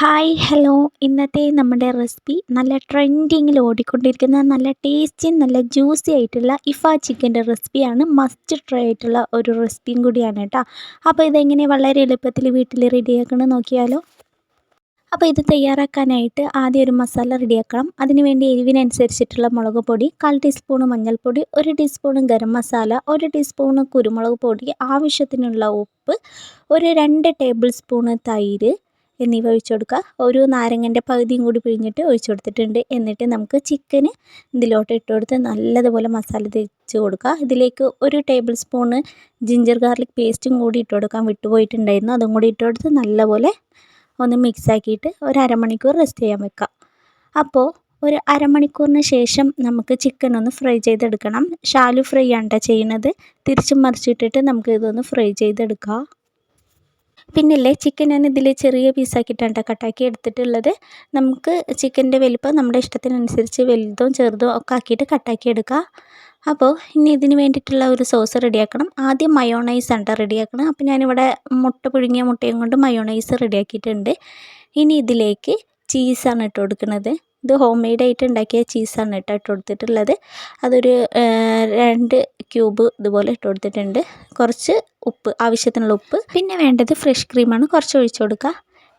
Hi hello. ഇന്നത്തെ നമ്മുടെ recipe നല്ല ട്രെൻഡിങ്ങിൽ ഓടിക്കൊണ്ടിരിക്കുന്ന നല്ല ടേസ്റ്റി നല്ല ജ്യൂസി ആയിട്ടുള്ള ഇഫ ചിക്കന്റെ റെസിപ്പിയാണ്. മസ്റ്റ് ട്രൈ ആയിട്ടുള്ള ഒരു റെസിപ്പിയും കൂടിയാണ് കേട്ടോ. അപ്പോൾ ഇതെങ്ങനെ വളരെ എളുപ്പത്തിൽ വീട്ടിൽ റെഡിയാക്കണം നോക്കിയാലോ? അപ്പോൾ ഇത് തയ്യാറാക്കാനായിട്ട് ആദ്യം ഒരു മസാല റെഡിയാക്കണം. അതിനുവേണ്ടി എരിവിനനുസരിച്ചിട്ടുള്ള മുളക് പൊടി കാൽ ടീസ്പൂൺ മഞ്ഞൾപ്പൊടി ഒരു ടീസ്പൂൺ ഗരം മസാല ഒരു ടീസ്പൂൺ കുരുമുളക് പൊടി ആവശ്യത്തിനുള്ള ഉപ്പ് ഒരു രണ്ട് ടേബിൾ സ്പൂണ് തൈര് എന്നിവ ഒഴിച്ചു കൊടുക്കുക. ഒരു നാരങ്ങന്റെ പകുതിയും കൂടി പിഴിഞ്ഞിട്ട് ഒഴിച്ചു കൊടുത്തിട്ടുണ്ട്. എന്നിട്ട് നമുക്ക് ചിക്കന് ഇതിലോട്ട് ഇട്ട് കൊടുത്ത് നല്ലതുപോലെ മസാല തേച്ച് കൊടുക്കുക. ഇതിലേക്ക് ഒരു ടേബിൾ സ്പൂണ് ജിഞ്ചർ ഗാർലിക് പേസ്റ്റും കൂടി ഇട്ട് കൊടുക്കാൻ വിട്ടുപോയിട്ടുണ്ടായിരുന്നു അതും കൂടി ഇട്ട് കൊടുത്ത് നല്ലപോലെ ഒന്ന് മിക്സ് ആക്കിയിട്ട് ഒരു അരമണിക്കൂർ റെസ്റ്റ് ചെയ്യാൻ വെക്കാം അപ്പോൾ ഒരു അരമണിക്കൂറിന് ശേഷം നമുക്ക് ചിക്കൻ ഒന്ന് ഫ്രൈ ചെയ്തെടുക്കണം. ഷാലു ഫ്രൈ ആണ് ചെയ്യുന്നത്? തിരിച്ചും മറിച്ചിട്ടിട്ട് നമുക്ക് ഇതൊന്ന് ഫ്രൈ ചെയ്തെടുക്കാം. പിന്നില്ലേ ചിക്കൻ ഞാൻ ഇതിൽ ചെറിയ പീസാക്കിയിട്ടാണ് കട്ടാക്കി എടുത്തിട്ടുള്ളത്. നമുക്ക് ചിക്കന്റെ വലിപ്പം നമ്മുടെ ഇഷ്ടത്തിനനുസരിച്ച് വലുതോ ചെറുതോ ഒക്കെ ആക്കിയിട്ട് കട്ടാക്കി എടുക്കുക അപ്പോൾ ഇനി ഇതിന് വേണ്ടിയിട്ടുള്ള ഒരു സോസ് റെഡിയാക്കണം ആദ്യം മയോണൈസ് ആണ് റെഡിയാക്കണം അപ്പോൾ ഞാനിവിടെ മുട്ട പുഴുങ്ങിയ മുട്ടയും കൊണ്ട് മയോണൈസ് റെഡിയാക്കിയിട്ടുണ്ട് ഇനി ഇതിലേക്ക് ചീസാണ് ഇട്ട് കൊടുക്കുന്നത് ഇത് ഹോം മെയ്ഡായിട്ട് ഉണ്ടാക്കിയ ചീസാണ് കേട്ടോ ഇട്ട് കൊടുത്തിട്ടുള്ളത്. അതൊരു രണ്ട് ക്യൂബ് ഇതുപോലെ ഇട്ട് കൊടുത്തിട്ടുണ്ട്. കുറച്ച് ഉപ്പ് ആവശ്യത്തിനുള്ള ഉപ്പ്. പിന്നെ വേണ്ടത് ഫ്രഷ് ക്രീമാണ്. കുറച്ച് ഒഴിച്ചു കൊടുക്കുക.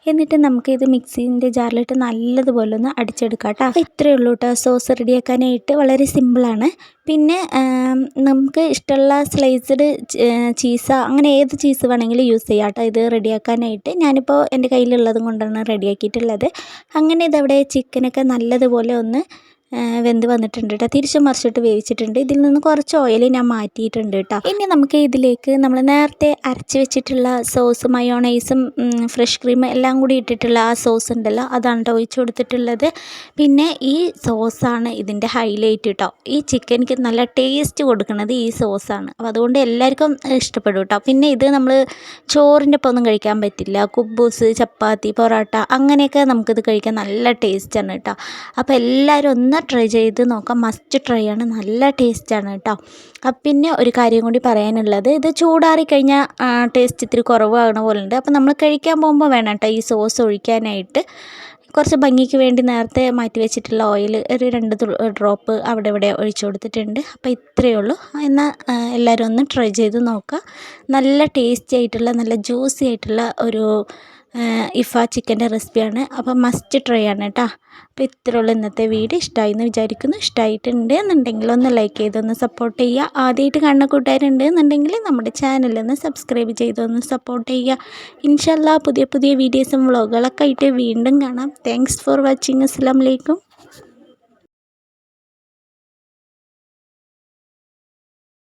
എന്നിട്ട് നമുക്ക് ഇത് മിക്സിന്റെ ജാറിലിട്ട് നല്ലതുപോലെ ഒന്ന് അടിച്ചെടുക്കാം കേട്ടോ. അപ്പോൾ ഇത്രയേ ഉള്ളൂ കേട്ടോ. സോസ് റെഡിയാക്കാനായിട്ട് വളരെ സിമ്പിളാണ്. പിന്നെ നമുക്ക് ഇഷ്ടമുള്ള സ്ലൈസ്ഡ് ചീസ അങ്ങനെ ഏത് ചീസ് വേണമെങ്കിലും യൂസ് ചെയ്യാം കേട്ടോ. ഇത് റെഡിയാക്കാനായിട്ട് ഞാനിപ്പോൾ എന്റെ കയ്യിലുള്ളതും കൊണ്ടാണ് റെഡിയാക്കിയിട്ടുള്ളത്. അങ്ങനെ ഇതവിടെ ചിക്കനൊക്കെ നല്ലതുപോലെ ഒന്ന് വെന്ത് വന്നിട്ടുണ്ട് കേട്ടോ തിരിച്ചു മറിച്ചിട്ട് വേവിച്ചിട്ടുണ്ട്. ഇതിൽ നിന്ന് കുറച്ച് ഓയിൽ ഞാൻ മാറ്റിയിട്ടുണ്ട് കേട്ടോ ഇനി നമുക്ക് ഇതിലേക്ക് നമ്മൾ നേരത്തെ അരച്ച് വെച്ചിട്ടുള്ള സോസ് മയോണൈസും ഫ്രഷ് ക്രീം എല്ലാം കൂടി ഇട്ടിട്ടുള്ള ആ സോസ് ഉണ്ടല്ലോ അതാണ് ഒഴിച്ചു കൊടുത്തിട്ടുള്ളത്. പിന്നെ ഈ സോസാണ് ഇതിന്റെ ഹൈലൈറ്റ് കേട്ടോ ഈ ചിക്കനിക്ക് നല്ല ടേസ്റ്റ് കൊടുക്കുന്നത് ഈ സോസാണ് അപ്പോൾ അതുകൊണ്ട് എല്ലാവർക്കും ഇഷ്ടപ്പെടും കേട്ടോ പിന്നെ ഇത് നമ്മൾ ചോറിന്റെ ഒപ്പം ഒന്നും കഴിക്കാൻ പറ്റില്ല. കുബൂസ് ചപ്പാത്തി പൊറോട്ട അങ്ങനെയൊക്കെ നമുക്കിത് കഴിക്കാൻ നല്ല ടേസ്റ്റാണ് കേട്ടോ അപ്പോൾ എല്ലാവരും ഒന്ന് ട്രൈ ചെയ്ത് നോക്കാം. മസ്റ്റ് ട്രൈ ആണ്. നല്ല ടേസ്റ്റാണ് കേട്ടോ പിന്നെ ഒരു കാര്യം കൂടി പറയാനുള്ളത്. ഇത് ചൂടാറി കഴിഞ്ഞാൽ ടേസ്റ്റ് ഇത്തിരി കുറവാകണ പോലെ ഉണ്ട് അപ്പോൾ നമ്മൾ കഴിക്കാൻ പോകുമ്പോൾ വേണം കേട്ടോ ഈ സോസ് ഒഴിക്കാനായിട്ട്. കുറച്ച് ഭംഗിക്ക് വേണ്ടി നേരത്തെ മാറ്റി വെച്ചിട്ടുള്ള ഓയിൽ ഒരു രണ്ട് ഡ്രോപ്പ് അവിടെ ഇവിടെ ഒഴിച്ചു കൊടുത്തിട്ടുണ്ട്. അപ്പോൾ ഇത്രയേ ഉള്ളൂ. എന്നാൽ എല്ലാവരും ഒന്ന് ട്രൈ ചെയ്ത് നോക്കുക നല്ല ടേസ്റ്റി ആയിട്ടുള്ള നല്ല ജ്യൂസി ആയിട്ടുള്ള ഒരു ഇഫ ചിക്കന്റെ റെസിപ്പിയാണ്. അപ്പോൾ മസ്റ്റ് ട്രൈ ആണ് കേട്ടോ അപ്പോൾ ഇത്രയുള്ള ഇന്നത്തെ വീഡിയോ ഇഷ്ടമായി എന്ന് വിചാരിക്കുന്നു. ഇഷ്ടമായിട്ടുണ്ട് എന്നുണ്ടെങ്കിൽ ഒന്ന് ലൈക്ക് ചെയ്തൊന്ന് സപ്പോർട്ട് ചെയ്യുക. ആദ്യമായിട്ട് കാണുന്ന കൂട്ടുകാരുണ്ട് എന്നുണ്ടെങ്കിൽ നമ്മുടെ ചാനലൊന്ന് സബ്സ്ക്രൈബ് ചെയ്തൊന്ന് സപ്പോർട്ട് ചെയ്യുക. ഇൻഷല്ല പുതിയ പുതിയ വീഡിയോസും വ്ളോഗുകളൊക്കെ ആയിട്ട് വീണ്ടും കാണാം. താങ്ക്സ് ഫോർ വാച്ചിങ് അസ്സാം വലൈക്കും